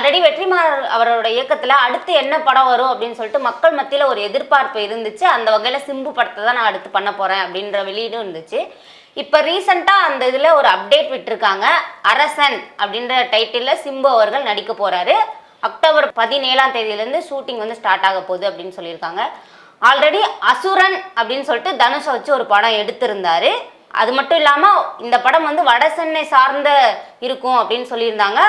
Already Vetrimaaran அவரோட இயக்கத்துல அடுத்து என்ன படம் வரும் அப்படின்னு சொல்லிட்டு மக்கள் மத்தியில ஒரு எதிர்பார்ப்பு இருந்துச்சு. அந்த வகையில சிம்பு படத்தை தான் நான் அடுத்து பண்ண போறேன் அப்படின்ற வெளியீடும் இருந்துச்சு. இப்போ ரீசெண்டாக அந்த இதில் ஒரு அப்டேட் விட்டிருக்காங்க. அரசன் அப்படின்ற டைட்டிலில் சிம்பு அவர்கள் நடிக்க போறாரு. அக்டோபர் பதினேழாம் தேதியிலேருந்து ஷூட்டிங் வந்து ஸ்டார்ட் ஆக போகுது அப்படின்னு சொல்லியிருக்காங்க. ஆல்ரெடி அசுரன் அப்படின்னு சொல்லிட்டு தனுஷை வச்சு ஒரு படம் எடுத்திருந்தாரு. அது மட்டும் இல்லாமல் இந்த படம் வந்து வட சென்னை சார்ந்த இருக்கும் அப்படின்னு சொல்லியிருந்தாங்க.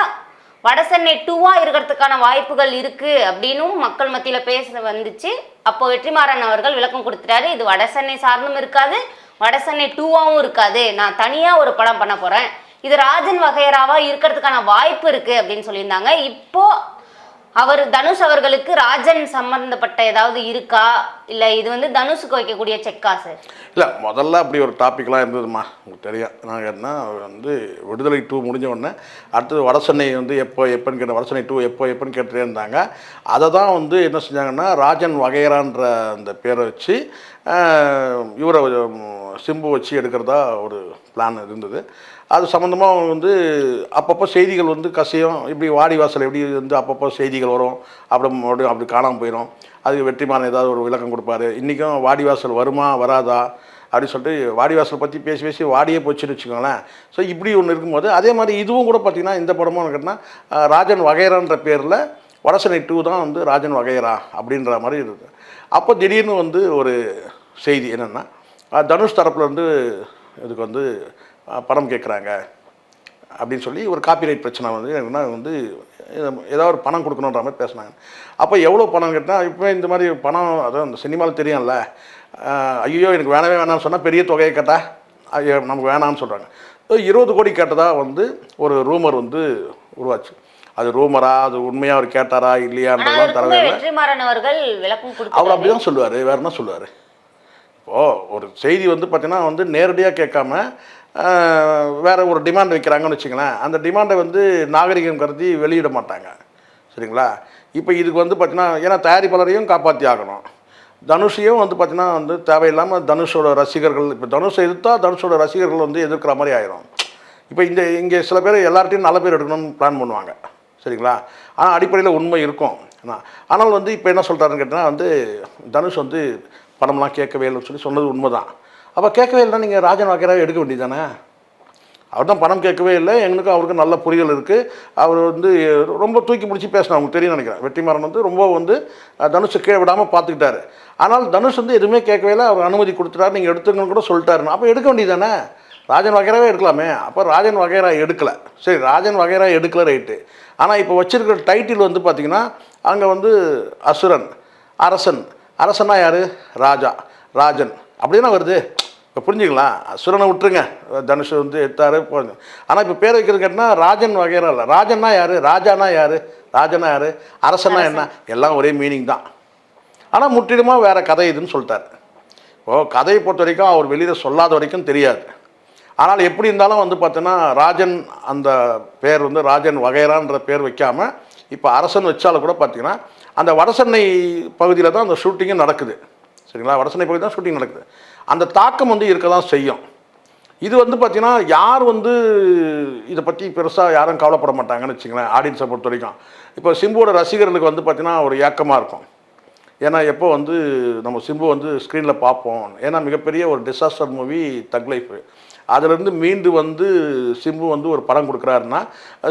வடசென்னை டூவா இருக்கிறதுக்கான வாய்ப்புகள் இருக்கு அப்படின்னும் மக்கள் மத்தியில பேச வந்துச்சு. அப்போ வெற்றிமாறன் அவர்கள் விளக்கம் கொடுத்துட்டாரு இது வடசென்னை சார்ந்தும் இருக்காது வடசென்னை டூவாவும் இருக்காது. நான் தனியா ஒரு படம் பண்ண போறேன். இது ராஜன் வகையராவா இருக்கிறதுக்கான வாய்ப்பு இருக்கு அப்படின்னு சொல்லியிருந்தாங்க. இப்போ அவர் தனுஷ் அவர்களுக்கு ராஜன் சம்பந்தப்பட்ட ஏதாவது இருக்கா? இல்ல இது வந்து தனுஷுக்கு வைக்கக்கூடிய செக்கா சார்? இல்லை முதல்ல அப்படி ஒரு டாப்பிக்லாம் இருந்ததுமா உங்களுக்கு தெரியும். நாங்கள் என்ன அவர் வந்து விடுதலை டூ முடிஞ்ச உடனே அடுத்தது வடசென்னை வந்து எப்போ எப்போன்னு கேட்ட வடசென்னை டூ எப்போ எப்போன்னு கேட்டுட்டே இருந்தாங்க. அதை தான் வந்து என்ன செஞ்சாங்கன்னா ராஜன் வகையரான்ற அந்த பேரை வச்சு இவரை சிம்பு வச்சு எடுக்கிறதா ஒரு பிளான் இருந்தது. அது சம்மந்தமாக வந்து அப்பப்போ செய்திகள் வந்து கசியம் இப்படி வாடி வாசல் எப்படி வந்து அப்பப்போ செய்திகள் வரும் அப்படி மறுபடியும் அப்படி காணாமல் போயிடும் அதுக்கு வெற்றிமான ஏதாவது ஒரு விளக்கம் கொடுப்பாரு. இன்றைக்கும் வாடி வாசல் வருமா வராதா? அப்படின்னு சொல்லிட்டு வாடிவாசல் பற்றி பேசி பேசி வாடியே போச்சுன்னு வச்சுக்கோங்களேன். ஸோ இப்படி ஒன்று இருக்கும்போது அதே மாதிரி இதுவும் கூட பார்த்திங்கன்னா இந்த படமும் கேட்டால் ராஜன் வகைரான்ற பேரில் வடசனை டூ தான் வந்து ராஜன் வகைரா அப்படின்ற மாதிரி இருக்குது அப்போ திடீர்னு வந்து ஒரு செய்தி என்னென்னா தனுஷ் தரப்புல இருந்து இதுக்கு வந்து பணம் கேட்குறாங்க அப்படின்னு சொல்லி ஒரு காப்பிரைட் பிரச்சனை வந்து என்னன்னா வந்து ஏதாவது ஒரு பணம் கொடுக்கணுன்ற மாதிரி பேசுனாங்க. அப்போ எவ்வளோ பணம் கேட்டால் இப்போ இந்த மாதிரி பணம் அதான் அந்த சினிமாவில் தெரியும்ல ஐயோ எனக்கு வேணவே வேணாம்னு சொன்னால் பெரிய தொகையை கேட்டால் ஐயோ நமக்கு வேணாம்னு சொல்கிறாங்க இருபது கோடி கேட்டதாக வந்து ஒரு ரூமர் வந்து உருவாச்சு. அது ரூமரா அது உண்மையாக அவர் கேட்டாரா இல்லையான்றதெல்லாம் தரவே இல்லை. அவர் அப்படி தான் சொல்லுவார் வேற என்ன சொல்லுவார்? இப்போது ஒரு செய்தி வந்து பார்த்திங்கன்னா வந்து நேரடியாக கேட்காம வேறு ஒரு டிமாண்ட் வைக்கிறாங்கன்னு வச்சுங்களேன் அந்த டிமாண்டை வந்து நாகரிகம் கருதி வெளியிட மாட்டாங்க. சரிங்களா? இப்போ இதுக்கு வந்து பார்த்திங்கன்னா ஏன்னா தயாரிப்பாளரையும் காப்பாற்றி ஆகணும். தனுஷையும் வந்து பார்த்தீங்கன்னா வந்து தேவையில்லாமல் தனுஷோட ரசிகர்கள் இப்போ தனுஷை எதிர்த்தா தனுஷோட ரசிகர்கள் வந்து எதிர்க்கிற மாதிரி ஆயிரும். இப்போ இந்த இங்கே சில பேர் எல்லார்ட்டையும் நல்ல பேர் எடுக்கணும்னு பிளான் பண்ணுவாங்க. சரிங்களா? ஆனால் அடிப்படையில் உண்மை இருக்கும். ஆனால் வந்து இப்போ என்ன சொல்கிறாருன்னு கேட்டால் வந்து தனுஷ் வந்து படம்லாம் கேட்கவே இல்லைன்னு சொல்லி சொன்னது உண்மை தான் அப்போ கேட்கவே இல்லைன்னா நீங்கள் ராஜன் வாக்கராக எடுக்க வேண்டியதானே அவர் தான் பணம் கேட்கவே இல்லை. எங்களுக்கும் அவருக்கும் நல்ல புரிதல் இருக்குது அவர் வந்து ரொம்ப தூக்கி பிடிச்சி பேசினா அவங்களுக்கு தெரியும் நினைக்கிறேன். வெற்றிமாறன் வந்து ரொம்ப வந்து தனுஷை கீழே விடாமல் பார்த்துக்கிட்டாரு. ஆனால் தனுஷ் வந்து எதுவுமே கேட்கவே இல்லை. அவர் அனுமதி கொடுத்துட்டாரு. நீங்கள் எடுத்துங்கன்னு கூட சொல்லிட்டாருன்னு அப்போ எடுக்க வேண்டியதானே ராஜன் வகைராவே எடுக்கலாமே. அப்போ ராஜன் வகைரா எடுக்கலை. சரி ராஜன் வகைரா எடுக்கல ரைட்டு. ஆனால் இப்போ வச்சிருக்கிற டைட்டில் வந்து பார்த்தீங்கன்னா அங்கே வந்து அசுரன் அரசன். அரசனா யார்? ராஜா. ராஜன். அப்படின்னா வருது? இப்போ புரிஞ்சுக்கலாம் அசுரனை விட்டுருங்க. தனுஷ் வந்து எடுத்தாரு ஆனால் இப்போ பேர் வைக்கிறது கேட்டால் ராஜன் வகைரா இல்லை. ராஜன்னா யார்? ராஜானா யார்? ராஜனா யார்? அரசனா என்ன? எல்லாம் ஒரே மீனிங் தான். ஆனால் முற்றிலுமாக வேறு கதை இதுன்னு சொல்லிட்டாரு. ஓ கதையை பொறுத்த வரைக்கும் அவர் வெளியில் சொல்லாத வரைக்கும் தெரியாது. ஆனால் எப்படி இருந்தாலும் வந்து பார்த்தோன்னா ராஜன் அந்த பேர் வந்து ராஜன் வகைரான்ற பேர் வைக்காம இப்போ அரசன் வச்சாலும் கூட பார்த்தீங்கன்னா அந்த வடசென்னை பகுதியில் தான் அந்த ஷூட்டிங்கும் நடக்குது. சரிங்களா? வடசென்னை பகுதி தான் ஷூட்டிங் நடக்குது. அந்த தாக்கம் வந்து இருக்க தான் செய்யும். இது வந்து பார்த்திங்கன்னா யார் வந்து இதை பற்றி பெருசாக யாரும் கவலைப்பட மாட்டாங்கன்னு வச்சுங்களேன் ஆடியன்ஸை பொறுத்த வரைக்கும். இப்போ சிம்புவோட ரசிகர்களுக்கு வந்து பார்த்திங்கன்னா ஒரு ஏக்கமாக இருக்கும். ஏன்னா எப்போ வந்து நம்ம சிம்பு வந்து ஸ்க்ரீனில் பார்ப்போம். ஏன்னா மிகப்பெரிய ஒரு டிசாஸ்டர் மூவி தக் லைஃப் அதுலேருந்து மீண்டு வந்து சிம்பு வந்து ஒரு படம் கொடுக்குறாருன்னா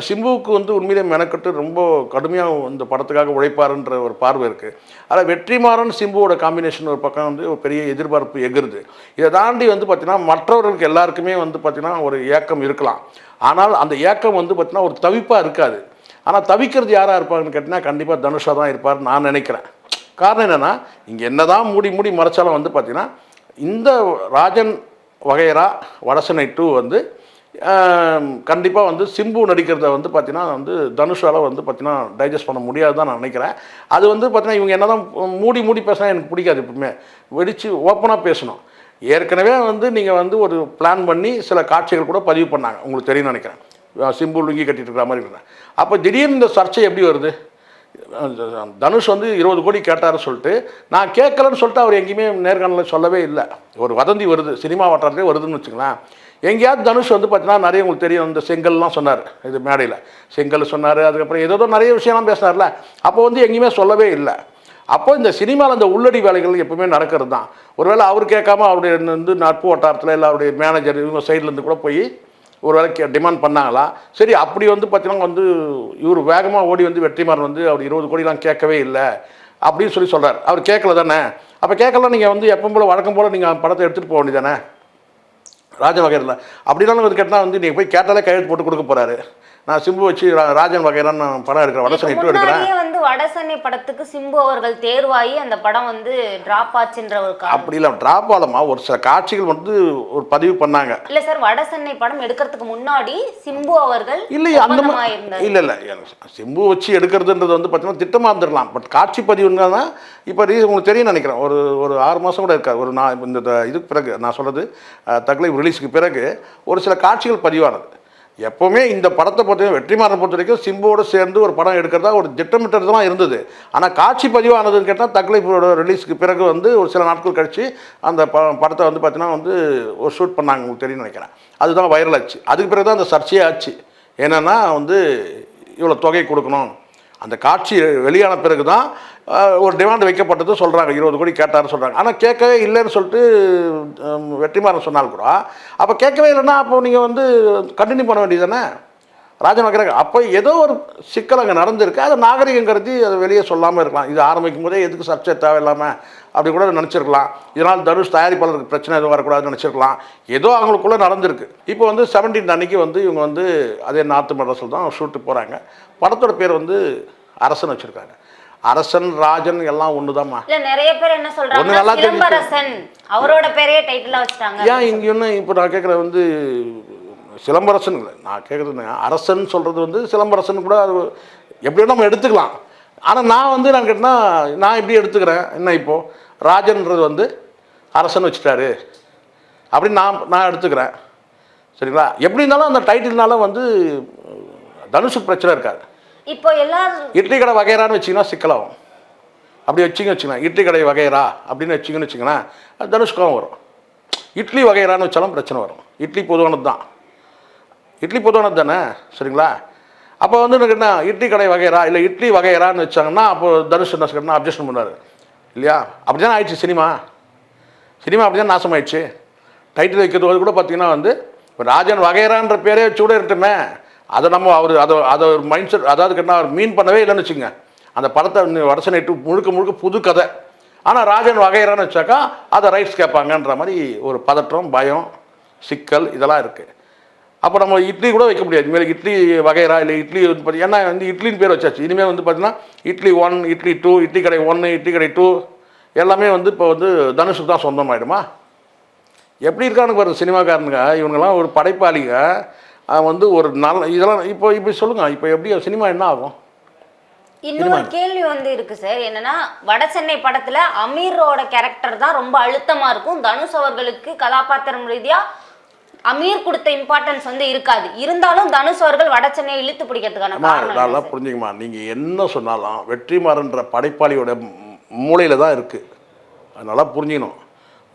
சிம்புவுக்கு வந்து உண்மையிலே மெனக்கட்டு ரொம்ப கடுமையாக இந்த படத்துக்காக உழைப்பாருன்ற ஒரு பார்வை இருக்குது ஆனால் வெற்றிமாறன் சிம்புவோட காம்பினேஷன் ஒரு பக்கம் வந்து ஒரு பெரிய எதிர்பார்ப்பு எகிருது. இதை தாண்டி வந்து பார்த்திங்கன்னா மற்றவர்களுக்கு எல்லாருக்குமே வந்து பார்த்திங்கன்னா ஒரு ஏக்கம் இருக்கலாம். ஆனால் அந்த ஏக்கம் வந்து பார்த்திங்கன்னா ஒரு தவிப்பாக இருக்காது. ஆனால் தவிக்கிறது யாராக இருப்பாங்கன்னு கேட்டிங்கன்னா கண்டிப்பாக தனுஷா தான் இருப்பார் நான் நினைக்கிறேன். காரணம் என்னென்னா இங்கே என்ன தான் மூடி மூடி மறைச்சாலும் வந்து பார்த்திங்கன்னா இந்த ராஜன் வகைரா வடசனை டூ வந்து கண்டிப்பாக வந்து சிம்பு நடிக்கிறத வந்து பார்த்தீங்கன்னா வந்து தனுஷால் வந்து பார்த்தீங்கன்னா டைஜஸ்ட் பண்ண முடியாது தான் நான் நினைக்கிறேன். அது வந்து பார்த்தீங்கன்னா இவங்க என்ன தான் மூடி மூடி பேசினா எனக்கு பிடிக்காது எப்பவுமே. வெடித்து ஓப்பனாக பேசணும். ஏற்கனவே வந்து நீங்கள் வந்து ஒரு பிளான் பண்ணி சில காட்சிகள் கூட பதிவு பண்ணாங்க. உங்களுக்கு தெரியும்னு நினைக்கிறேன். சிம்பு லுங்கி கட்டிட்டு இருக்கிற மாதிரி இருக்கிறேன் அப்போ திடீர்னு இந்த சர்ச்சை எப்படி வருது? தனுஷ் வந்து இருபது கோடி கேட்டார்னு சொல்லிட்டு நான் கேட்கலன்னு சொல்லிட்டு அவர் எங்கேயுமே நேர்காணலில் சொல்லவே இல்லை. ஒரு வதந்தி வருது சினிமா வட்டாரத்திலே வருதுன்னு வச்சுக்கோங்களேன் எங்கேயாவது தனுஷ் வந்து பார்த்தீங்கன்னா நிறைய உங்களுக்கு தெரியும் இந்த செங்கல்லாம் சொன்னார் இது மேடையில். செங்கல் சொன்னார் அதுக்கப்புறம் ஏதோ நிறைய விஷயம்லாம் பேசினார்ல. அப்போ வந்து எங்கேயுமே சொல்லவே இல்லை. அப்போ இந்த சினிமாவில் அந்த உள்ளடி வேலைகள் எப்பவுமே நடக்கிறது தான். ஒருவேளை அவர் கேட்காம அவருடைய வந்து நட்பு வட்டாரத்தில் இல்லை அவருடைய மேனேஜர் இவங்க சைட்லேருந்து கூட போய் ஒரு வேலை டிமாண்ட் பண்ணாங்களா? சரி அப்படி வந்து பார்த்தீங்கன்னா வந்து இவர் வேகமாக ஓடி வந்து வெற்றிமாறன் வந்து அவர் இருபது கோடிலாம் கேட்கவே இல்லை. அப்படின்னு சொல்லி சொல்கிறார் அவர் கேட்கல தானே? அப்போ கேட்கலாம் நீங்கள் வந்து எப்பவும் போல் வழக்கம் போல் நீங்கள் படத்தை எடுத்துகிட்டு போக வேண்டியதானே ராஜவகையில் அப்படின்னாலும் வந்து கேட்டால் வந்து நீங்கள் போய் கேட்டாலே கையெழுத்து போட்டு கொடுக்க போகிறாரு நான் சிம்பு வச்சு ராஜன் வகைரான்னு நான் படம் எடுக்கிறேன். வடசனை இட்டு எடுக்கிறேன். வந்து வடசென்னை படத்துக்கு சிம்பு அவர்கள் தேர்வாகி அந்த படம் வந்து டிராப் ஆச்சுன்ற ஒரு அப்படி இல்லை ட்ராப் ஆகலமா ஒரு சில காட்சிகள் வந்து ஒரு பதிவு பண்ணாங்க. இல்ல சார் வடசென்னை படம் எடுக்கிறதுக்கு முன்னாடி சிம்பு அவர்கள் இல்லை அந்த மாதிரி இல்லை இல்லை சிம்பு வச்சு எடுக்கிறதுன்றது வந்து பார்த்தீங்கன்னா திட்டமாக இருந்துடலாம் பட் காட்சி பதிவுன்னா தான் இப்போ உங்களுக்கு தெரியும் நினைக்கிறேன். ஒரு ஒரு ஆறு மாதம் கூட இருக்காது. ஒரு நான் இந்த இதுக்கு பிறகு நான் சொல்கிறது தகலை ரிலீஸுக்கு பிறகு ஒரு சில காட்சிகள் பதிவானது. எப்போவுமே இந்த படத்தை பொறுத்த வெற்றிமாறன் பொறுத்த வரைக்கும் சிம்புவோடு சேர்ந்து ஒரு படம் எடுக்கிறதா ஒரு திட்டமிட்டதுதான் இருந்தது. ஆனால் காட்சி பதிவானதுன்னு கேட்டால் தக்லைஃபோட ரிலீஸ்க்கு பிறகு வந்து ஒரு சில நாட்கள் கழித்து அந்த ப படத்தை வந்து பார்த்தீங்கன்னா வந்து ஒரு ஷூட் பண்ணாங்க உங்களுக்கு தெரியும்னு நினைக்கிறேன். அதுதான் வைரல் ஆச்சு. அதுக்கு பிறகு தான் அந்த சர்ச்சையே ஆச்சு. என்னென்னா வந்து இவ்வளோ தொகை கொடுக்கணும். அந்த காட்சி வெளியான பிறகு தான் ஒரு டிமாண்ட் வைக்கப்பட்டது சொல்கிறாங்க இருபது கோடி கேட்டாருன்னு சொல்கிறாங்க ஆனால் கேட்கவே இல்லைன்னு சொல்லிட்டு வெற்றிமாறன் சொன்னால் கூட அப்போ கேட்கவே இல்லைன்னா அப்போ நீங்கள் வந்து கண்டினியூ பண்ண வேண்டியது தானே ராஜன் வைக்கிறாங்க அப்போ ஏதோ ஒரு சிக்கல் அங்கே நடந்திருக்கு. அதை நாகரிகம் கருதி அதை வெளியே சொல்லாமல் இருக்கலாம். இது ஆரம்பிக்கும் போதே எதுக்கு சர்ச்சை தேவையில்லாமல் அப்படி கூட நினச்சிருக்கலாம். இதனால் தனுஷ் தயாரிப்பாளருக்கு பிரச்சனை எதுவும் வரக்கூடாதுன்னு நினச்சிருக்கலாம். ஏதோ அவங்களுக்குள்ளே நடந்திருக்கு. இப்போ வந்து செவன்டீன் அன்னைக்கு வந்து இவங்க வந்து அதே நாற்று மெட்ரஸில் தான் ஷூட்டு போகிறாங்க படத்தோட பேர் வந்து அரசன் வச்சுருக்காங்க. அரசன் ராஜன் எல்லாம் ஒன்று தான்மா இல்ல நிறைய பேர் என்ன சொல்றாங்க. சிலம்பரசன் அவரோட பேரையே டைட்டிலா வச்சுட்டாங்க. ஏன் இங்கே இன்னும் இப்போ நான் கேட்குறது வந்து சிலம்பரசன் இல்லை. நான் கேட்குறது அரசன் சொல்கிறது வந்து சிலம்பரசன் கூட அது எப்படி வேணா நம்ம எடுத்துக்கலாம். ஆனால் நான் வந்து நான் கேட்டேன்னா நான் இப்படி எடுத்துக்கிறேன். என்ன இப்போது ராஜன்றது வந்து அரசன் வச்சுட்டாரு. அப்படின்னு நான் நான் எடுத்துக்கிறேன். சரிங்களா? எப்படி இருந்தாலும் அந்த டைட்டில்னால வந்து தனுஷுக்கு பிரச்சனை இருக்காது. இப்போ எல்லாரும் இட்லி கடை வகையறான்னு வச்சிங்கன்னா சிக்கலாகும். அப்படி வச்சிங்க வச்சுக்கலாம் இட்லி கடை வகைரா அப்படின்னு வச்சிங்கன்னு வச்சுங்களேன் அது தனுஷ்காவும் வரும். இட்லி வகைரான்னு வச்சாலும் பிரச்சனை வரும். இட்லி பொதுவானது தான். இட்லி பொதுவானது தானே? சரிங்களா? அப்போ வந்து எனக்கு என்ன இட்லி கடை வகைரா இல்லை இட்லி வகைரான்னு வச்சாங்கன்னா அப்போ தனுஷ் என்ன சொல்லுன்னா அப்ஜெக்ஷன் பண்ணார். இல்லையா? அப்படி தானே ஆயிடுச்சு சினிமா. சினிமா அப்படி தான் நாசமாயிடுச்சு. டைட்டில் வைக்கிறது கூட பார்த்தீங்கன்னா வந்து இப்போ ராஜன் வகைரான்ற பேரே வச்சு கூட இருக்கட்டுமே. அதை நம்ம அவர் அதை அதை ஒரு மைண்ட் செட் அதாவது கேட்டால் அவர் மீன் பண்ணவே இல்லைன்னு வச்சுங்க அந்த படத்தை வருஷம் நைட்டு முழுக்க முழுக்க புது கதை. ஆனால் ராஜன் வகையறான்னு வச்சாக்கா அதை ரைட்ஸ் கேட்பாங்கன்ற மாதிரி ஒரு பதற்றம் பயம் சிக்கல் இதெல்லாம் இருக்குது அப்போ நம்ம இட்லி கூட வைக்க முடியாது. இனிமேல் இட்லி வகைரா இல்லை இட்லி வந்து பார்த்தி ஏன்னா வந்து இட்லின்னு பேர் வச்சாச்சு. இனிமேல் வந்து பார்த்திங்கன்னா இட்லி ஒன் இட்லி டூ இட்லி கடை ஒன்று இட்லி கடை டூ எல்லாமே வந்து இப்போ வந்து தனுஷுக்கு தான் சொந்தமாயிடுமா? எப்படி இருக்கானுங்க பாருங்க சினிமாக்காரனுங்க. இவங்கெல்லாம் ஒரு படைப்பாளிங்க. வந்து ஒரு நல்ல இதெல்லாம் இப்போ இப்போ சொல்லுங்கள் இப்போ எப்படி சினிமா என்ன ஆகும்? இன்னொரு கேள்வி வந்து இருக்கு சார் என்னன்னா வட சென்னை படத்துல அமீரோட கேரக்டர் தான் ரொம்ப அழுத்தமா இருக்கும். தனுஷ் அவர்களுக்கு கதாபாத்திரம் ரீதியா அமீர் கொடுத்த இம்பார்ட்டன்ஸ் வந்து இருக்காது. இருந்தாலும் தனுஷ் அவர்கள் வட சென்னையை இழுத்து பிடிக்கிறதுக்கான நல்லா சார்? புரிஞ்சுக்கம்மா நீங்கள் என்ன சொன்னாலும் வெற்றிமாறன்ற படைப்பாளியோட மூளையில் தான் இருக்குது அது நல்லா புரிஞ்சுக்கணும்.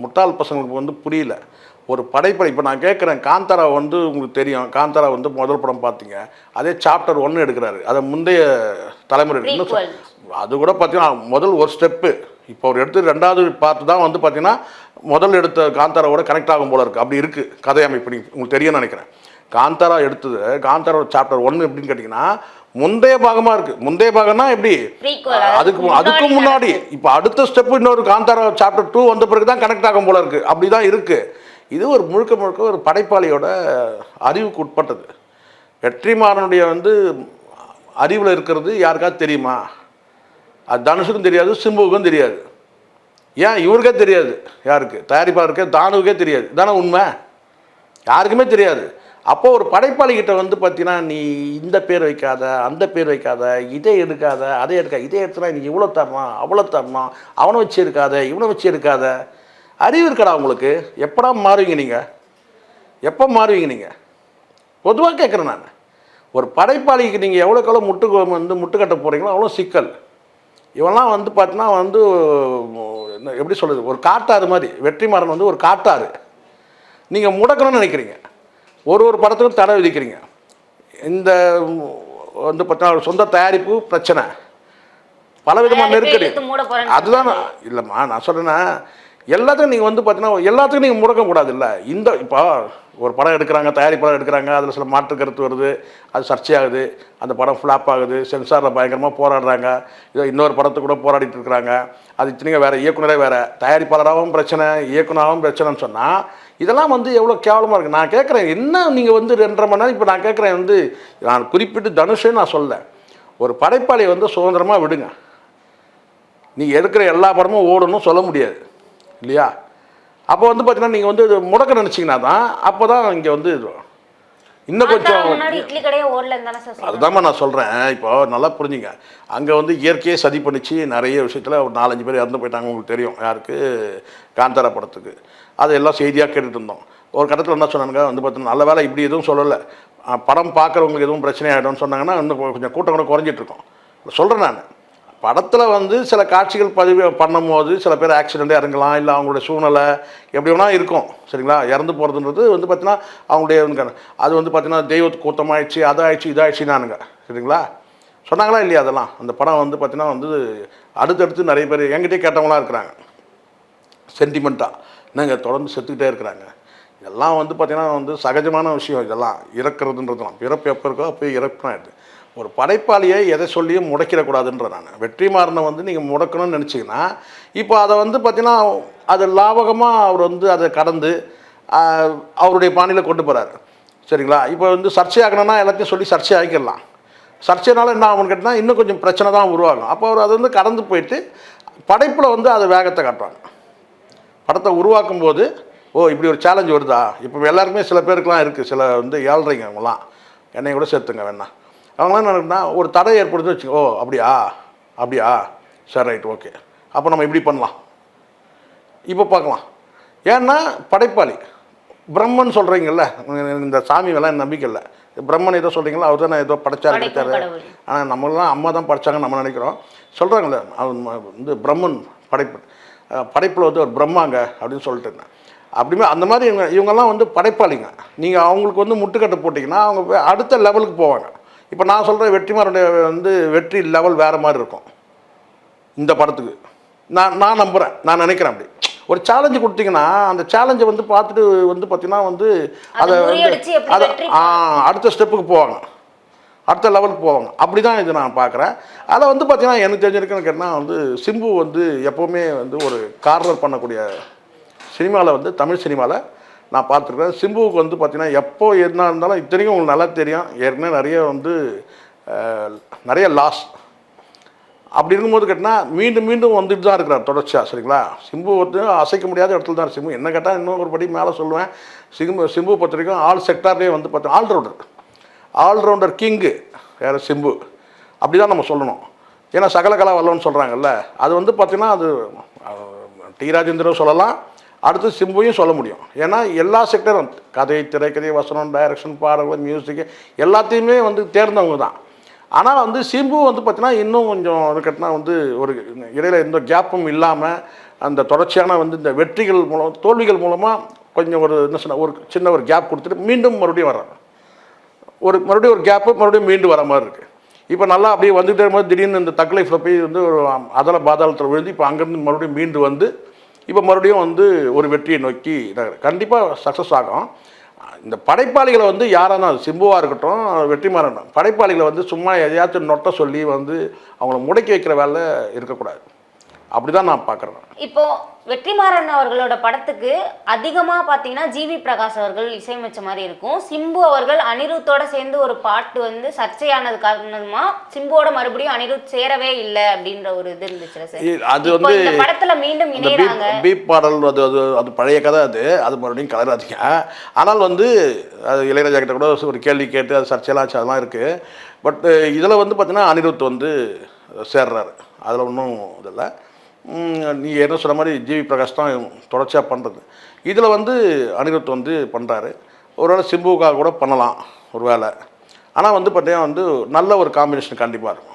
முட்டாள் பசங்களுக்கு வந்து புரியல. ஒரு படைப்படை. இப்போ நான் கேட்குறேன் காந்தாரா வந்து உங்களுக்கு தெரியும். காந்தாரா வந்து முதல் படம் பார்த்தீங்க அதே சாப்டர் ஒன்று எடுக்கிறாரு. அதை முந்தைய தலைமுறை. அது கூட பார்த்தீங்கன்னா முதல் ஒரு ஸ்டெப்பு இப்போ அவர் எடுத்து ரெண்டாவது பார்த்து தான் வந்து பார்த்தீங்கன்னா முதல் எடுத்த காந்தாராவோட கனெக்ட் ஆகும் போல இருக்குது அப்படி இருக்குது கதை அமைப்பு நீங்க- உங்களுக்கு தெரியும்னு நினைக்கிறேன். காந்தாரா எடுத்தது காந்தாரோட சாப்டர் ஒன்று எப்படின்னு கேட்டிங்கன்னா முந்தைய பாகமாக இருக்குது முந்தைய பாகம்னா எப்படி? அதுக்கு அதுக்கு முன்னாடி. இப்போ அடுத்த ஸ்டெப் இன்னொரு காந்தாரா சாப்டர் டூ வந்த பிறகு தான் கனெக்ட் ஆகும் போல இருக்குது அப்படி தான் இருக்குது இது ஒரு முழுக்க முழுக்க ஒரு படைப்பாளியோட அறிவுக்கு உட்பட்டது வெற்றிமாறனுடைய வந்து அறிவில் இருக்கிறது யாருக்காவது தெரியுமா? அது தனுஷுக்கும் தெரியாது சிம்புவுக்கும் தெரியாது. ஏன்? இவருக்கே தெரியாது யாருக்கு? தயாரிப்பாளருக்கே தானுவுக்கே தெரியாது. தானே உண்மை? யாருக்குமே தெரியாது. அப்போ ஒரு படைப்பாளிகிட்ட வந்து பார்த்தீங்கன்னா நீ இந்த பேர் வைக்காத அந்த பேர் வைக்காத இதை எடுக்காத அதை எடுக்காத இதை எடுத்தனா நீ இவ்வளோ தரணும் அவ்வளோ தரணும் அவனை வச்சு இருக்காத இவனை வச்சு எடுக்காத. அறிவு இருக்கடா உங்களுக்கு. எப்படா மாறுவீங்க நீங்கள் எப்போ மாறுவீங்க நீங்கள் பொதுவாக கேட்குறேன் நான். ஒரு படைப்பாளிக்கு நீங்கள் எவ்வளோக்கு எவ்வளோ முட்டு வந்து முட்டுக்கட்ட போகிறீங்களோ அவ்வளோ சிக்கல். இவன்லாம் வந்து பார்த்தீங்கன்னா வந்து என்ன எப்படி சொல்கிறது ஒரு காட்டாறு மாதிரி. வெற்றிமாறன் வந்து ஒரு காட்டாறு. நீங்கள் முடக்கணும்னு நினைக்கிறீங்க. ஒரு ஒரு படத்துக்கும் தடை விதிக்கிறீங்க. இந்த வந்து பார்த்தீங்கன்னா சொந்த தயாரிப்பு பிரச்சனை. பலவிதமான தயாரிப்பை நெருக்கடி. அதுதான் இல்லைம்மா நான் சொல்கிறேன்னா எல்லாத்துக்கும் நீங்கள் வந்து பார்த்தீங்கன்னா எல்லாத்துக்கும் நீங்கள் முடக்கக்கூடாது இல்லை இந்த இப்போ ஒரு படம் எடுக்கிறாங்க தயாரிப்பாளர் எடுக்கிறாங்க அதில் சில மாற்று கருத்து வருது அது சர்ச்சையாகுது அந்த படம் ஃப்ளாப் ஆகுது சென்சாரில் பயங்கரமாக போராடுறாங்க இதோ இன்னொரு படத்தை கூட போராடிட்டு இருக்கிறாங்க அது இத்தனைக்கும் வேறு இயக்குனரே வேறு. தயாரிப்பாளராகவும் பிரச்சனை இயக்குனராகவும் பிரச்சனைன்னு சொன்னால் இதெல்லாம் வந்து எவ்வளோ கேவலமாக இருக்குது நான் கேட்குறேன் என்ன நீங்கள் வந்து ரெண்டரை மணி நேரம் இப்போ நான் கேட்குறேன் வந்து நான் குறிப்பிட்டு தனுஷே நான் சொல்ல ஒரு படைப்பாளியை வந்து சுதந்திரமாக விடுங்க. நீ எடுக்கிற எல்லா படமும் ஓடணும் சொல்ல முடியாது. இல்லையா? அப்போ வந்து பார்த்தீங்கன்னா நீங்கள் வந்து முடக்க நினச்சிங்கன்னா தான் அப்போ தான் இங்கே வந்து இன்னும் கொஞ்சம் அதுதாம்மா நான் சொல்கிறேன் இப்போ நல்லா புரிஞ்சுங்க. அங்கே வந்து இயற்கையை சதி பண்ணிச்சு நிறைய விஷயத்தில் ஒரு நாலஞ்சு பேர் இறந்து போயிட்டாங்க உங்களுக்கு தெரியும். யாருக்கு? காந்தாரா படத்துக்கு. அது எல்லாம் செய்தியாக கேட்டுட்டு இருந்தோம். ஒரு கட்டத்தில் என்ன சொன்னாங்க வந்து பார்த்தீங்கன்னா நல்ல வேலை இப்படி எதுவும் சொல்லலை. படம் பார்க்குறவங்களுக்கு எதுவும் பிரச்சனை ஆகிடும்னு சொன்னாங்கன்னா இன்னும் கொஞ்சம் கூட்டம் கூட குறைஞ்சிட்டு இருக்கும். சொல்கிறேன் நான். படத்தில் வந்து சில காட்சிகள் பதிவு பண்ணும்போது சில பேர் ஆக்சிடெண்ட்டே இறங்கலாம் இல்லை அவங்களுடைய சூழ்நிலை எப்படி வேணால் இருக்கும். சரிங்களா? இறந்து போகிறதுன்றது வந்து பார்த்தீங்கன்னா அவங்களுடைய அது வந்து பார்த்தீங்கன்னா தெய்வத்துக்கு கூட்டமாயிடுச்சு அதாயிடுச்சு இதாயிடுச்சுனானுங்க சரிங்களா? சொன்னாங்களா இல்லையா அதெல்லாம்? அந்த படம் வந்து பார்த்தீங்கன்னா வந்து அடுத்தடுத்து நிறைய பேர் என்கிட்டயே கேட்டவங்களாம் இருக்கிறாங்க. சென்டிமெண்ட்டாக நாங்கள் தொடர்ந்து செத்துக்கிட்டே இருக்கிறாங்க. இதெல்லாம் வந்து பார்த்திங்கன்னா வந்து சகஜமான விஷயம் இதெல்லாம். இறக்குறதுன்றதுலாம் பிறப்பு எப்போ இருக்கோ அப்போ இறப்பாயிடுது ஒரு படைப்பாளியை எதை சொல்லியும் முடக்கிடக்கூடாதுன்ற நான். வெற்றிமாறனை வந்து நீங்கள் முடக்கணும்னு நினச்சிங்கன்னா இப்போ அதை வந்து பார்த்தீங்கன்னா அது லாபகமாக அவர் வந்து அதை கடந்து அவருடைய பாணியில் கொண்டு போகிறாரு சரிங்களா? இப்போ வந்து சர்ச்சை ஆகணும்னா எல்லாத்தையும் சொல்லி சர்ச்சை ஆகிக்கலாம் சர்ச்சைனால என்ன ஆகும்னு கேட்டால் இன்னும் கொஞ்சம் பிரச்சனை தான் உருவாகும். அப்போ அவர் அது வந்து கடந்து போயிட்டு படைப்பில் வந்து அது வேகத்தை காட்டுவாங்க. படத்தை உருவாக்கும் போது ஓ இப்படி ஒரு சேலஞ்ச் வருதா? இப்போ எல்லாருக்குமே சில பேருக்குலாம் இருக்குது சில வந்து ஏழ்றீங்க அவங்களாம் என்னையும் கூட சேர்த்துங்க வேணா. அவங்களாம் என்ன ஒரு தடை ஏற்படுத்தி வச்சு ஓ அப்படியா? அப்படியா? சரி ரைட் ஓகே. அப்போ நம்ம இப்படி பண்ணலாம். இப்போ பார்க்கலாம். ஏன்னா படைப்பாளி பிரம்மன் சொல்கிறீங்கல்ல இந்த சாமி வேலை நம்பிக்கை இல்லை. பிரம்மன் ஏதோ சொல்கிறீங்களா அவர் தானே ஏதோ படைச்சாரு கிடைச்சாரு. ஆனால் நம்மளாம் அம்மா தான் படைச்சாங்கன்னு நம்ம நினைக்கிறோம். சொல்கிறாங்களே அவன் ம- வந்து பிரம்மன் படைப்பு படைப்பில் வந்து ஒரு பிரம்மாங்க அப்படின்னு சொல்லிட்டு இருந்தேன். அப்படிமே அந்த மாதிரி இவங்க இவங்கெல்லாம் வந்து படைப்பாளிங்க. நீங்கள் அவங்களுக்கு வந்து முட்டுக்கட்டை போட்டிங்கன்னா அவங்க அடுத்த லெவலுக்கு போவாங்க. இப்போ நான் சொல்கிற வெற்றிமாருடைய வந்து வெற்றி லெவல் வேறு மாதிரி இருக்கும். இந்த படத்துக்கு. நான் நான் நம்புகிறேன் நான் நினைக்கிறேன் அப்படி. ஒரு சேலஞ்சு கொடுத்தீங்கன்னா அந்த சேலஞ்சை வந்து பார்த்துட்டு வந்து பார்த்தீங்கன்னா வந்து அதை அதை வந்து அதை அடுத்த ஸ்டெப்புக்கு போவாங்க. அடுத்த லெவலுக்கு போவாங்க. அப்படி தான் இது நான் பார்க்குறேன். அதில் வந்து பார்த்தீங்கன்னா எனக்கு தெரிஞ்சிருக்குன்னு கேட்டால் வந்து சிம்பு வந்து எப்போவுமே வந்து ஒரு கார்னர் பண்ணக்கூடிய சினிமாவில் வந்து தமிழ் சினிமாவில் நான் பார்த்துருக்கேன். சிம்புவுக்கு வந்து பார்த்தீங்கன்னா எப்போ என்ன இருந்தாலும் இத்தனைக்கும் உங்களுக்கு நல்லா தெரியும். ஏற்கனவே நிறைய வந்து நிறைய லாஸ் அப்படி இருக்கும்போது கேட்டினா மீண்டும் மீண்டும் வந்துட்டு தான் இருக்கிறார் தொடர்ச்சியாக சரிங்களா? சிம்பு வந்து அசைக்க முடியாத இடத்துல தான் சிம்பு. என்ன கேட்டால் இன்னும் ஒரு படி மேலே சொல்லுவேன். சிம்பு சிம்பு பொறுத்த வரைக்கும் ஆல் செக்டார்லேயே வந்து பார்த்தா ஆல்ரவுண்டர் ஆல்ரவுண்டர் கிங்கு வேறு சிம்பு. அப்படி தான் நம்ம சொல்லணும். ஏன்னா சகல கலா வல்லவன் சொல்கிறாங்கல்ல அது வந்து பார்த்திங்கன்னா அது டி. ராஜேந்திரன் சொல்லலாம். அடுத்து சிம்புவையும் சொல்ல முடியும். ஏன்னா எல்லா செக்டரும் கதை திரைக்கதை வசனம் டைரக்ஷன் பாடல்கள் மியூசிக்கு எல்லாத்தையுமே வந்து தேர்ந்தவங்க தான். ஆனால் வந்து சிம்பு வந்து பார்த்தீங்கன்னா இன்னும் கொஞ்சம் கட்டினா வந்து ஒரு இடையில எந்த கேப்பும் இல்லாமல் அந்த தொடர்ச்சியான வந்து இந்த வெற்றிகள் மூலம் தோல்விகள் மூலமாக கொஞ்சம் ஒரு என்ன சொன்ன ஒரு சின்ன ஒரு கேப் கொடுத்துட்டு மீண்டும் மறுபடியும் வர்றாங்க. ஒரு மறுபடியும் ஒரு கேப்பு மறுபடியும் மீண்டு வர மாதிரி இருக்குது இப்போ நல்லா அப்படியே வந்துகிட்டே இருக்கும்போது திடீர்னு இந்த தக் லைஃப்பில் போய் வந்து ஒரு அதல பாதாளத்தில் விழுந்து இப்போ அங்கேருந்து மறுபடியும் மீண்டு வந்து இப்போ மறுபடியும் வந்து ஒரு வெற்றியை நோக்கி கண்டிப்பாக சக்ஸஸ் ஆகும். இந்த படைப்பாளிகளை வந்து யாரானா சிம்புவாக இருக்கட்டும் வெற்றிமாறன் படைப்பாளிகளை வந்து சும்மா எதையாச்சும் நொட்ட சொல்லி வந்து அவங்கள முடக்கி வைக்கிற வேலை இருக்கக்கூடாது. அப்படி தான் நான் பார்க்குறேன். இப்போ வெற்றிமாறன் அவர்களோட படத்துக்கு அதிகமா பாத்தீங்கன்னா ஜிவி பிரகாஷ் அவர்கள் இசையமைச்ச மாதிரி இருக்கும். சிம்பு அவர்கள் அனிருத்தோட சேர்ந்து ஒரு பாட்டு வந்து சர்ச்சையானது காரணமா சிம்புவோட மறுபடியும் அனிருத் சேரவே இல்லை அப்படின்ற ஒரு இது இருந்துச்சுல சார்? அது வந்து படத்துல மீண்டும் இணையறாங்க. பீப் பாடல் அது அது அது பழைய கதை அது. அது மறுபடியும் கலராதீங்க. ஆனால் வந்து அது இளையராஜா கிட்ட கூட ஒரு கேள்வி கேட்டு அது சர்ச்சையெல்லாம் அதெல்லாம் இருக்குது பட் இதில் வந்து பார்த்தீங்கன்னா அனிருத் வந்து சேர்றாரு. அதில் ஒன்றும் இதில்லை நீ என்ன சொன்ன மாதிரி ஜிவி பிரகாஷ் தான் தொடர்ச்சியாக பண்ணுறது இதில் வந்து அனிருத் வந்து பண்ணுறாரு ஒருவேளை சிம்புவுக்காக கூட பண்ணலாம் ஒரு வேளை ஆனால் வந்து பார்த்தீங்கன்னா வந்து நல்ல ஒரு காம்பினேஷன் கண்டிப்பாக இருக்கும்.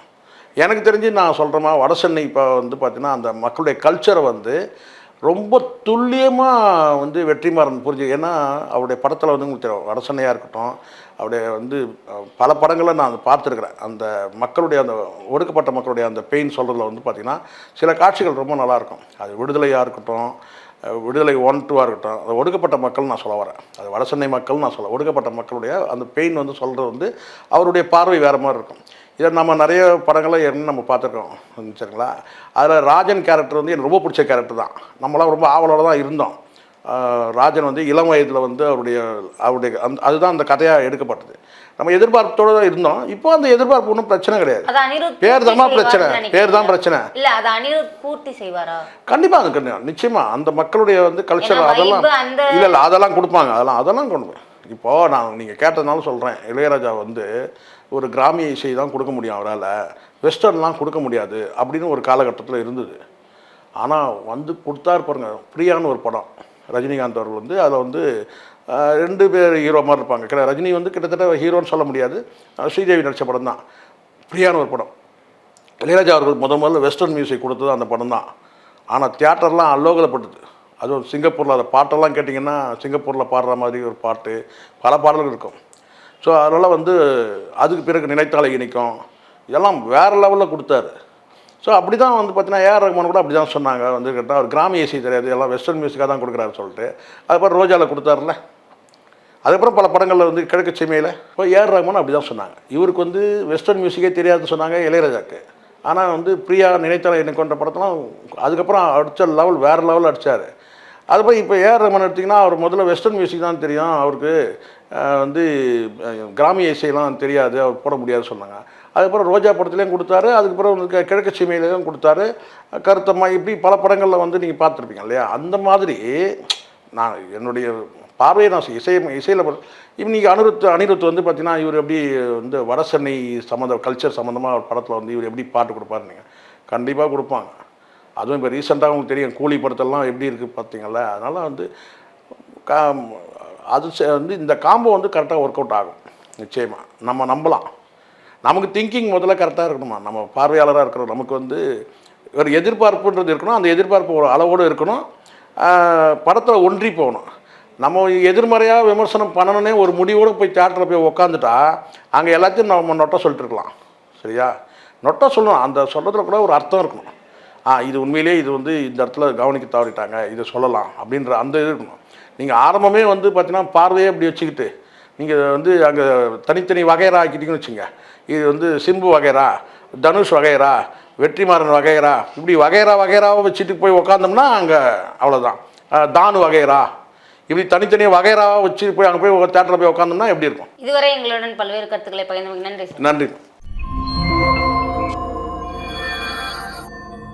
எனக்கு தெரிஞ்சு நான் சொல்கிறேமா வட சென்னை இப்போ வந்து பார்த்தீங்கன்னா அந்த மக்களுடைய கல்ச்சரை வந்து ரொம்ப துல்லியமாக வந்து வெற்றிமாறன் புரிஞ்சு ஏன்னா அவருடைய படத்தில் வந்து உங்களுக்கு தெரியும் வடசென்னையாக இருக்கட்டும் அவருடைய வந்து பல படங்களை நான் பார்த்துருக்குறேன். அந்த மக்களுடைய அந்த ஒடுக்கப்பட்ட மக்களுடைய அந்த பெயின் சொல்கிறதுல வந்து பார்த்திங்கன்னா சில காட்சிகள் ரொம்ப நல்லாயிருக்கும் அது விடுதலையாக இருக்கட்டும் விடுதலை ஒன் டூவாக இருக்கட்டும் அது ஒடுக்கப்பட்ட மக்கள் நான் சொல்ல வரேன். அது வடசென்னை மக்கள் நான் சொல்ல ஒடுக்கப்பட்ட மக்களுடைய அந்த பெயின் வந்து சொல்கிறது வந்து அவருடைய பார்வை வேறு மாதிரி இருக்கும். இதை நம்ம நிறைய படங்களை என்ன நம்ம பார்த்துருக்கோம். சரிங்களா? அதில் ராஜன் கேரக்டர் வந்து எனக்கு ரொம்ப பிடிச்ச கேரக்டர் தான். நம்மளாம் ரொம்ப ஆவலோடு தான் இருந்தோம். ராஜன் வந்து இளம் வயதில் வந்து அவருடைய அவருடைய அந்த அதுதான் அந்த கதையாக எடுக்கப்பட்டது. நம்ம எதிர்பார்ப்போடு தான் இருந்தோம். இப்போ அந்த எதிர்பார்ப்பு ஒன்றும் பிரச்சனை கிடையாது. பேர் தான் பிரச்சனை. பேர் தான்? பிரச்சனை. இல்ல அது அனிருத் பூர்த்தி செய்வாரா? கண்டிப்பாக அது கண்டிப்பாக நிச்சயமாக அந்த மக்களுடைய வந்து கல்ச்சர் அதெல்லாம் இல்லை இல்லை அதெல்லாம் கொடுப்பாங்க. அதெல்லாம் அதெல்லாம் கொண்டு இப்போது நான் நீங்கள் கேட்டதுனால சொல்கிறேன் இளையராஜா வந்து ஒரு கிராமிய இசை தான் கொடுக்க முடியும் அவரால். வெஸ்டர்ன்லாம் கொடுக்க முடியாது அப்படின்னு ஒரு காலகட்டத்தில் இருந்தது. ஆனால் வந்து கொடுத்தாரு பாருங்க. பிரியான்னு ஒரு படம். ரஜினிகாந்த் அவர்கள் வந்து அதில் வந்து ரெண்டு பேர் ஹீரோ மாதிரி இருப்பாங்க. கிட்ட ரஜினி வந்து கிட்டத்தட்ட ஹீரோன்னு சொல்ல முடியாது. ஸ்ரீதேவி நடித்த படம் தான். பிரியான ஒரு படம். இளையராஜா அவர்கள் முத முதல்ல வெஸ்டர்ன் மியூசிக் கொடுத்தது அந்த படம் தான். ஆனால் தியேட்டர்லாம் அல்லோகலப்பட்டது அதுவும் சிங்கப்பூரில் அதை பாட்டெல்லாம் கேட்டிங்கன்னா சிங்கப்பூரில் பாடுற மாதிரி ஒரு பாட்டு பல பாடல்கள் இருக்கும். ஸோ அதனால் வந்து அதுக்கு பிறகு நினைத்தாலே இணைக்கும் இதெல்லாம் வேறு லெவலில் கொடுத்தாரு. ஸோ அப்படி தான் வந்து பார்த்தீங்கன்னா ஏஆர் ரகுமான் கூட அப்படி தான் சொன்னாங்க வந்து கேட்டால் அவர் கிராமிய இசை தெரியாது எல்லாம் வெஸ்டர்ன் மியூசிக்காக தான் கொடுக்குறாரு சொல்லிட்டு. அதுக்கப்புறம் ரோஜாவில் கொடுத்தாருல அதுக்கப்புறம் பல படங்களில் வந்து கிழக்கு செம்மையில் இப்போ ஏஆர் ரகுமான் அப்படி தான் சொன்னாங்க. இவருக்கு வந்து வெஸ்டர்ன் மியூசிக்கே தெரியாதுன்னு சொன்னாங்க இளையராஜாக்கு. ஆனால் வந்து பிரியா நினைத்தால என்னை கொண்ட படத்தெல்லாம் அதுக்கப்புறம் அடித்த லெவல் வேறு லெவல் அடித்தார் அதுபோல் இப்போ ஏஆர் ரகுமான் எடுத்திங்கன்னா அவர் முதல்ல வெஸ்டர்ன் மியூசிக் தான் தெரியும். அவருக்கு வந்து கிராமிய இசையெல்லாம் தெரியாது அவர் போட முடியாது சொன்னாங்க. அதுக்கப்புறம் ரோஜா படத்துலேயும் கொடுத்தாரு. அதுக்கப்புறம் வந்து கிழக்கு சீமையிலையும் கொடுத்தாரு. கருத்தம்மா இப்படி பல படங்களில் வந்து நீங்கள் பார்த்துருப்பீங்க இல்லையா? அந்த மாதிரி நான் என்னுடைய பார்வையை நான் இசை இசையில் இப்போ நீங்கள் அனிருத் அனிருத் வந்து பார்த்தீங்கன்னா இவர் எப்படி வந்து வடசென்னை சம்மந்த கல்ச்சர் சம்மந்தமாக ஒரு படத்தில் வந்து இவர் எப்படி பாட்டு கொடுப்பாரு நீங்கள் கண்டிப்பாக கொடுப்பாங்க. அதுவும் இப்போ ரீசெண்டாக உங்களுக்கு தெரியும் கூலி படத்தெல்லாம் எப்படி இருக்குது பார்த்தீங்களா அதனால் வந்து கா அது வந்து இந்த காம்போ வந்து கரெக்டாக ஒர்க் அவுட் ஆகும். நிச்சயமாக நம்ம நம்பலாம். நமக்கு திங்கிங் முதல்ல கரெக்டாக இருக்கணுமா? நம்ம பார்வையாளராக இருக்கிறோம். நமக்கு வந்து ஒரு எதிர்பார்ப்புன்றது இருக்கணும். அந்த எதிர்பார்ப்பு ஒரு அளவோடு இருக்கணும். படத்தில் ஒன்றி போகணும். நம்ம எதிர்மறையாக விமர்சனம் பண்ணணுன்னே ஒரு முடிவோடு போய் தேட்டரில் போய் உக்காந்துட்டா அங்கே எல்லாத்தையும் நம்ம நொட்டை சொல்லிட்டு இருக்கலாம். சரியா? நொட்டை சொல்லணும். அந்த சொல்கிறதுல கூட ஒரு அர்த்தம் இருக்கணும். ஆ இது உண்மையிலேயே இது வந்து இந்த இடத்துல கவனிக்க தவறிட்டாங்க. இதை சொல்லலாம் அப்படின்ற அந்த இது இருக்கணும். நீங்கள் ஆரம்பமே வந்து பார்த்தீங்கன்னா பார்வையே அப்படி வச்சுக்கிட்டு நீங்கள் வந்து அங்கே தனித்தனி வகையராக ஆக்கிட்டீங்கன்னு வச்சுங்க இது வந்து சிம்பு வகைரா தனுஷ் வகைரா வெற்றிமாறன் வகைரா இப்படி வகைரா வகைராவை வச்சுட்டு போய் உக்காந்தோம்னா அங்கே அவ்வளோதான் தானு வகைரா. இப்படி தனித்தனியாக வகைராவை வச்சு போய் அங்கே போய் தேட்டரில் போய் உக்காந்தோம்னா எப்படி இருக்கும்? இதுவரை எங்களுடன் பல்வேறு கருத்துக்களை பகிர்ந்து நன்றி. நன்றி.